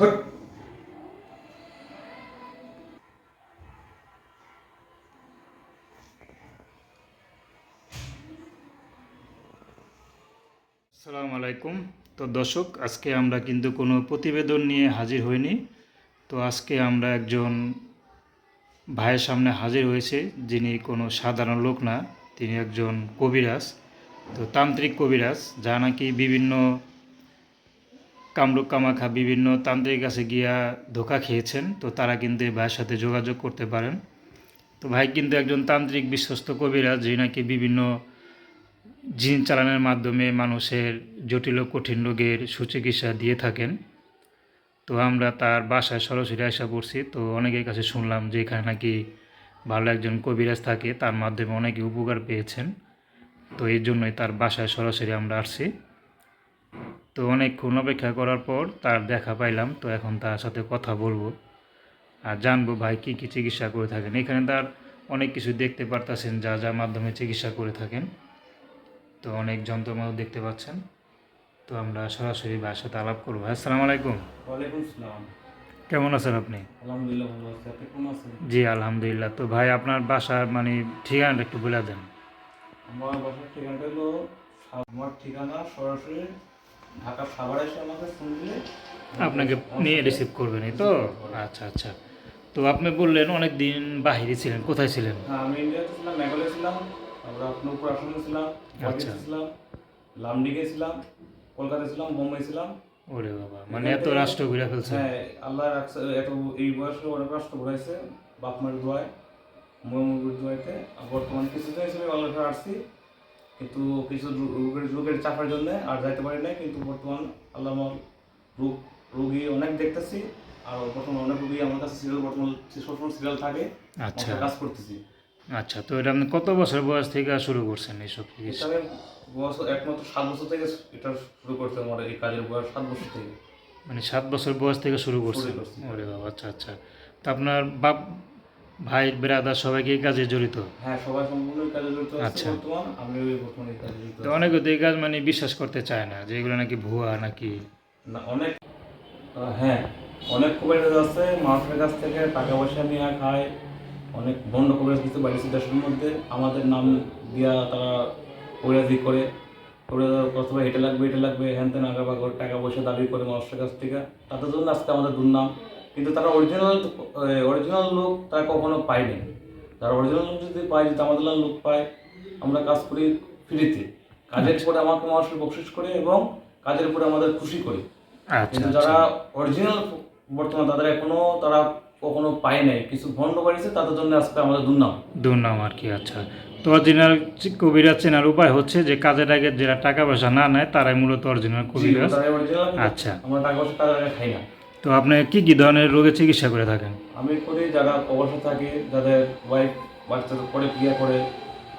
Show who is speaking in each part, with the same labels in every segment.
Speaker 1: আসসালামু আলাইকুম। তো দর্শক, আজকে আমরা কিন্তু কোনো প্রতিবেদন নিয়ে হাজির হইনি। তো আজকে আমরা একজন ভাইয়ের সামনে হাজির হয়েছে, যিনি কোনো সাধারণ লোক না, তিনি একজন কবিরাজ। তো তান্ত্রিক কবিরাজ যা নাকি বিভিন্ন কামরূপ কামাখা বিভিন্ন তান্ত্রিক কাছে গিয়া ধোকা খেয়েছেন, তো তারা কিন্তু এই ভাইয়ের সাথে যোগাযোগ করতে পারেন। তো ভাই কিন্তু একজন তান্ত্রিক বিশ্বস্ত কবিরা যিনি নাকি বিভিন্ন জিন চালানোর মাধ্যমে মানুষের জটিল কঠিন রোগের সুচিকিৎসা দিয়ে থাকেন। তো আমরা তার বাসায় সরাসরি আসা পড়ছি। তো অনেকের কাছে শুনলাম যে এখানে নাকি ভালো একজন কবিরাজ থাকে, তার মাধ্যমে অনেকে উপকার পেয়েছেন। তো এই জন্যই তার বাসায় সরাসরি আমরা আসছি। তো অনেকক্ষণ অপেক্ষা করার পর তার দেখা পাইলাম তো এখন তার সাথে কথা বলব। আর জানব ভাই কী কী চিকিৎসা করে থাকেন। এখানে তার অনেক কিছু দেখতে পারতাছেন যা যা মাধ্যমে চিকিৎসা করে থাকেন। তো অনেক যন্ত্রমাও দেখতে পাচ্ছেন। তো আমরা সরাসরি ভাইয়ের সাথে আলাপ করব। আসসালামু আলাইকুম।
Speaker 2: ওয়ালাইকুম সালাম
Speaker 1: কেমন আছেন আপনি?
Speaker 2: আলহামদুলিল্লাহ ভালো আছি। আপনি কেমন আছেন?
Speaker 1: জি আলহামদুলিল্লাহ। তো ভাই আপনার বাসার মানে ঠিকানাটা একটু বলে দেন।
Speaker 2: আমার বাসার ঠিকানাটা হলো আমার ঠিকানা সরাসরি ঢাকা সাভার এসে আমাকে ফোন দিলে
Speaker 1: আপনাকে নিয়ে রিসিভ করবেন এই তো? আচ্ছা আচ্ছা। তো আপনি বললেন অনেক দিন বাহিরে ছিলেন কোথায় ছিলেন?
Speaker 2: হ্যাঁ আমি ইন্ডিয়াতে ছিলাম মেঘালয় ছিলাম তারপরে আপনার উপর আসামে ছিলাম
Speaker 1: আচ্ছা।
Speaker 2: ছিলাম লামডিগে ছিলাম কলকাতা ছিলাম বোম্বাই ছিলাম।
Speaker 1: ওরে বাবা মানে এত রাষ্ট্র ঘুরে ফেলছেন।
Speaker 2: হ্যাঁ আল্লাহ এত এই বয়সে অনেক রাষ্ট্র ঘুরাইছে বাপ মার দোয়ায় ময়মুর দোয়াইতে বর্তমান কিছুদিন হিসেবে আল্লাহ আসছি। কিন্তু কিছু রোগের রোগের চাপের জন্য আর যাইতে পারি নাই কিন্তু বর্তমান আল্লাহ আমার রোগ রোগী অনেক দেখতেছি আর বর্তমানে অনেক রোগী আমার কাছে সিরিয়াল বর্তমান সবসময় সিরিয়াল থাকে
Speaker 1: আচ্ছা।
Speaker 2: কাজ করতেছি।
Speaker 1: আচ্ছা তো এটা আপনি কত বছর বয়স থেকে শুরু করছেন এইসব চিকিৎসা
Speaker 2: বয়স একমাত্র সাত বছর থেকে এটা শুরু করতে আমার এই কাজের বয়স সাত বছর থেকে।
Speaker 1: মানে সাত বছর বয়স থেকে শুরু করছেন?
Speaker 2: করছি।
Speaker 1: ওরে বাবা আচ্ছা আচ্ছা। তো আপনার বাপ ভাই বেরাদার সবাইকে এই কাজে জড়িত।
Speaker 2: হ্যাঁ সবাই সম্পূর্ণ কাজে জড়িত আছে
Speaker 1: আচ্ছা।
Speaker 2: বর্তমান। আমি ওই বর্তমানে কাজে জড়িত।
Speaker 1: অনেকে তো এই কাজ মানে বিশ্বাস করতে চায় না যে এগুলো নাকি ভুয়া নাকি।
Speaker 2: না অনেক হ্যাঁ অনেক কবিরাজ আছে মানুষের কাছ থেকে টাকা পয়সা নিয়ে খায় অনেক বন্ড কবিরাজ কিছু বাড়ি দেশের মধ্যে। আমাদের নাম দিয়া তারা কবিরাজি করে। কবিরাজ প্রথমে এটা লাগবে এটা লাগবে হ্যান তেন আগা করে টাকা পয়সা দাবি করে মানুষের কাছ থেকে। তাদের জন্য আজকে আমাদের দুর্নাম। কিন্তু তারা অরিজিনাল অরিজিনাল লোক তারা কখনো পায়নি। তারা অরিজিনাল লোক যদি পায় যদি আমাদের লোক পায় আমরা কাজ করি ফ্রিতে। কাজের পরে আমাকে মানুষের বকশিস করে এবং কাজের উপরে আমাদের খুশি করি।
Speaker 1: আচ্ছা
Speaker 2: কিন্তু
Speaker 1: আচ্ছা
Speaker 2: যারা অরিজিনাল বর্তমান তাদের এখনও তারা কখনো পায় নাই। কিছু ভণ্ড বাড়িছে তাদের জন্য আজকে আমাদের দুর্নাম।
Speaker 1: দুর্নাম আর কি আচ্ছা। তো অরিজিনাল কবিরা চেনার উপায় হচ্ছে যে কাজের আগে যারা টাকা পয়সা না নেয় তারাই মূলত অরিজিনাল
Speaker 2: তারা কিন্তু
Speaker 1: আচ্ছা।
Speaker 2: আমরা টাকা পয়সা তাদের খাই না।
Speaker 1: তো আপনি কি কি ধরনের রোগের চিকিৎসা করে থাকেন?
Speaker 2: আমি করি যারা অবসর থাকে, যাদের ওয়াইফ বাচ্চাদের পরে বিয়ে করে,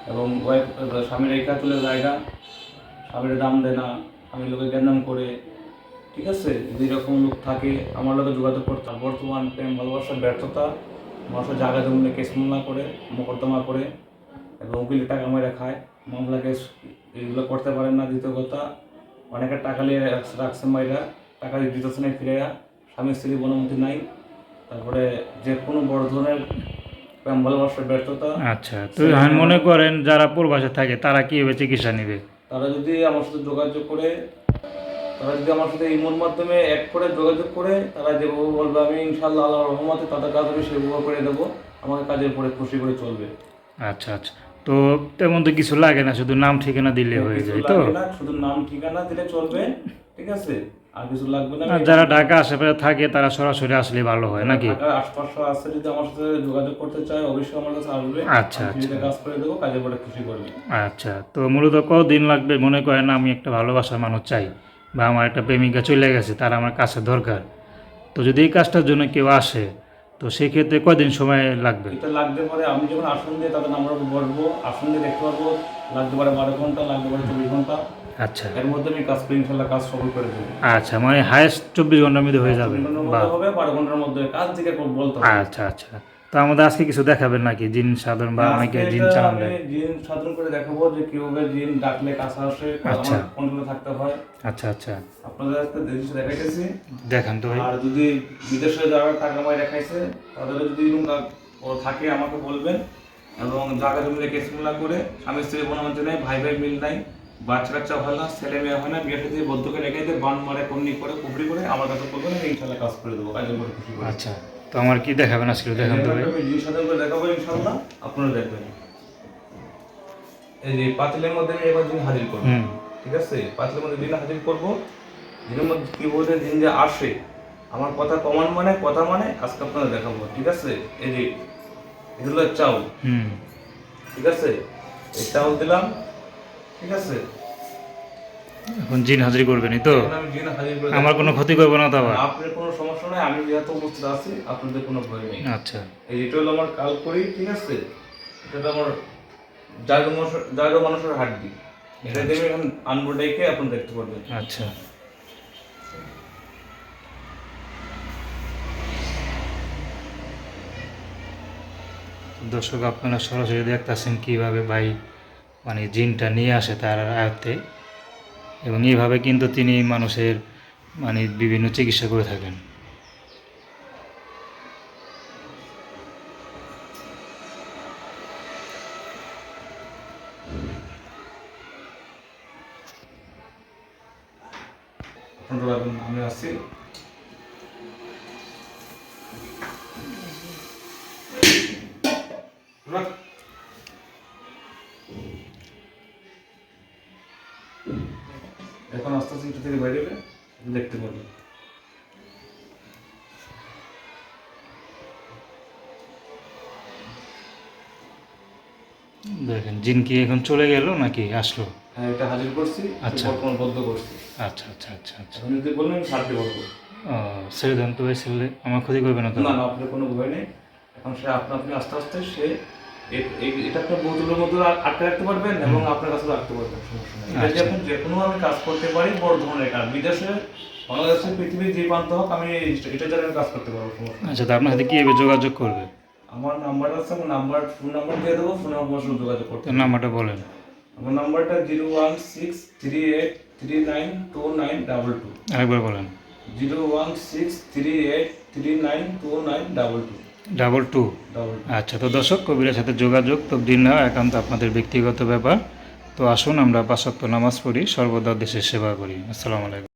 Speaker 2: এবং ওয়াইফ স্বামীর রেখা তুলে জায়গা স্বামীর দাম দেয় না, স্বামীর লোকে জ্ঞান করে। ঠিক আছে? যদি এরকম লোক থাকে, আমার লোকে যোগাযোগ করতে হবে। বর্তমান প্রেম ভালোবাসার ব্যর্থতা, মানুষের জায়গা জমিনে কেস মামলা করে, মোকদ্দমা করে, এবং উকিলের টাকা মেরে খায়। মামলা কেস এগুলো করতে পারেন না, দ্বিতীয় কথা। অনেকের টাকা নিয়ে রাখছে- মাইরা। টাকা দিতেছে না ফিরে স্বামী স্ত্রী বনমতি নাই। তারপরে যে কোনো বড় ধরনের ভালোবাসার ব্যর্থতা।
Speaker 1: আচ্ছা তো আমি মনে করেন যারা প্রবাসে থাকে তারা কীভাবে চিকিৎসা নেবে?
Speaker 2: তারা যদি আমার সাথে যোগাযোগ করে তারা যদি আমার সাথে ইমোর মাধ্যমে এক করে যোগাযোগ করে তারা যেভাবে বলবে আমি ইনশাল্লাহ আল্লাহ রহমতে তাদের কাজ আমি সেভাবে করে দেবো। আমাকে কাজের পরে খুশি করে চলবে।
Speaker 1: আচ্ছা আচ্ছা। তো তেমন তো কিছু লাগে না শুধু নাম ঠিকানা দিলে হয়ে যায় তো?
Speaker 2: শুধু নাম ঠিকানা দিলে চলবে ঠিক আছে? আর কিছু লাগবে না?
Speaker 1: যারা ঢাকা আশেপাশে থাকে তারা সরাসরি আসলে ভালো হয় নাকি?
Speaker 2: ঢাকার আশপাশে যদি আমার সাথে যোগাযোগ করতে চায় অবশ্যই আমার কাছে আসবে।
Speaker 1: আচ্ছা,
Speaker 2: ফ্রিতে কাজ করে দেবো পরে খুশি করবে।
Speaker 1: আচ্ছা তো মূলত কদিন লাগবে? মনে করেন আমি একটা ভালোবাসার মানুষ চাই বা আমার একটা প্রেমিকা চলে গেছে তার আমার কাছে দরকার। তো যদি এই কাজটার জন্য কেউ আসে তো সেক্ষেত্রে কদিন সময় লাগবে?
Speaker 2: এটা লাগতে পারে আমি যখন আসন দিয়ে তাদের নাম্বার বসবো আসন দিয়ে দেখতে পারব লাগতে পারে বারো ঘণ্টা লাগতে পারে চব্বিশ ঘণ্টা।
Speaker 1: আচ্ছা।
Speaker 2: এর মধ্যে আমি কাজ করে ইনশাল্লাহ কাজ সফল করে দেবো।
Speaker 1: আচ্ছা মানে হায়েস্ট চব্বিশ ঘণ্টার মধ্যে হয়ে যাবে।
Speaker 2: মধ্যে হবে বারো ঘণ্টার মধ্যে কাজ দিকে বলতে
Speaker 1: আচ্ছা আচ্ছা। তো আমাদের আজকে কিছু দেখাবেন নাকি? জিন সাধারণ বা অনেকে জিন চালান
Speaker 2: জিন সাধারণ করে দেখাবো যে কীভাবে জিন ডাকলে কাছে আসে
Speaker 1: আচ্ছা।
Speaker 2: কন্ট্রোলে থাকতে হয়।
Speaker 1: আচ্ছা আচ্ছা।
Speaker 2: আপনাদের আজকে জিনিসটা দেখাইতেছি।
Speaker 1: দেখান তো
Speaker 2: আর যদি বিদেশে যারা টাকা মাই দেখাইছে তাদের যদি এরকম থাকে আমাকে বলবেন। এবং জায়গা জমিতে কেসমুলা করে স্বামী স্ত্রী বনামন্ত নেই ভাই ভাই মিল নাই। বাচ্চা কাচ্চা হয় না ছেলে মেয়ে হয় না বিয়ে সাথে বদ্ধকে রেখে দিয়ে বান মারে কন্নি করে কুবরি করে আমার কাছে বলবেন আমি ইনশাল্লাহ কাজ করে দেবো কাজে করে খুশি করে।
Speaker 1: আচ্ছা তো আমার কি দেখাবেন আজকে দেখান তো ভাই।
Speaker 2: আমি জিনিস সাথে করে দেখাবো ইনশাল্লাহ আপনারা দেখবেন। এই যে পাতিলের মধ্যে আমি এবার দিন হাজির করব ঠিক আছে? পাতিলের মধ্যে দিন হাজির করব দিনের মধ্যে কি বলতে দিন যে আসে আমার কথা প্রমাণ মানে কথা মানে আজকে আপনারা দেখাবো ঠিক আছে? এই যে এগুলো চাউল
Speaker 1: হুম।
Speaker 2: ঠিক আছে? এই চাউল দিলাম ঠিক আছে?
Speaker 1: এখন জিন হাজির করবেনই তো? আমার কোনো ক্ষতি করব না তো আবার?
Speaker 2: আপনার কোনো সমস্যা নাই আমি যেহেতু উপস্থিত আছি আপনাদের কোনো ভয় নেই।
Speaker 1: আচ্ছা।
Speaker 2: এই এটা হলো আমার কাল করি ঠিক আছে? এটা আমার মানুষের হাড্ডি। এটা দেবে এখন আনব ডেকে আপনি দেখতে পারবেন।
Speaker 1: আচ্ছা। দর্শক আপনারা সরাসরি দেখতেছেন কীভাবে ভাই মানে জিনটা নিয়ে আসে তার আয়ত্তে। এবং এইভাবে কিন্তু তিনি মানুষের মানে বিভিন্ন চিকিৎসা করে থাকেন।
Speaker 2: আমি আসছি। থেকে দেখতে পারবেন
Speaker 1: দেখেন জিন কি এখন চলে গেল নাকি আসলো?
Speaker 2: হ্যাঁ এটা হাজির করছি
Speaker 1: আচ্ছা।
Speaker 2: বদ্ধ করছি।
Speaker 1: আচ্ছা আচ্ছা আচ্ছা আচ্ছা।
Speaker 2: যদি বললেন পারব
Speaker 1: ও, ছেড়ে দেন তো ভাই ছেড়ে আমার ক্ষতি করবে না তো।
Speaker 2: না না আপনার কোনো ভয় নেই। এখন সে আপনা আপনি আস্তে আস্তে সে এটা আপনার বোতলের মধ্যে আটকে রাখতে পারবেন এবং আপনার কাছে রাখতে পারবেন সমস্যা নেই। এটা যে
Speaker 1: আচ্ছা।
Speaker 2: যে কোনো আমি কাজ করতে পারি বড় ধরনের কাজ বিদেশে বাংলাদেশে পৃথিবীর যে প্রান্ত হোক আমি এটা আমি কাজ করতে পারব সমস্যা
Speaker 1: আচ্ছা তো আপনার সাথে কীভাবে যোগাযোগ করবে?
Speaker 2: আমার নাম্বার আছে আমার নাম্বার ফোন নাম্বার দিয়ে দেবো ফোন নাম্বার সঙ্গে যোগাযোগ করতে
Speaker 1: নাম্বারটা বলেন।
Speaker 2: আমার নাম্বারটা zero one six three eight three nine two nine double two.
Speaker 1: আরেকবার বলেন।
Speaker 2: Zero one six three eight three nine two nine double two.
Speaker 1: Double two আচ্ছা তো দর্শক কবিরের সাথে যোগাযোগ তো দিন না একান্ত আপনাদের ব্যক্তিগত ব্যাপার। তো আসুন আমরা পাঁচক্য নামাজ পড়ি সর্বদা দেশের সেবা করি। আসসালামু আলাইকুম।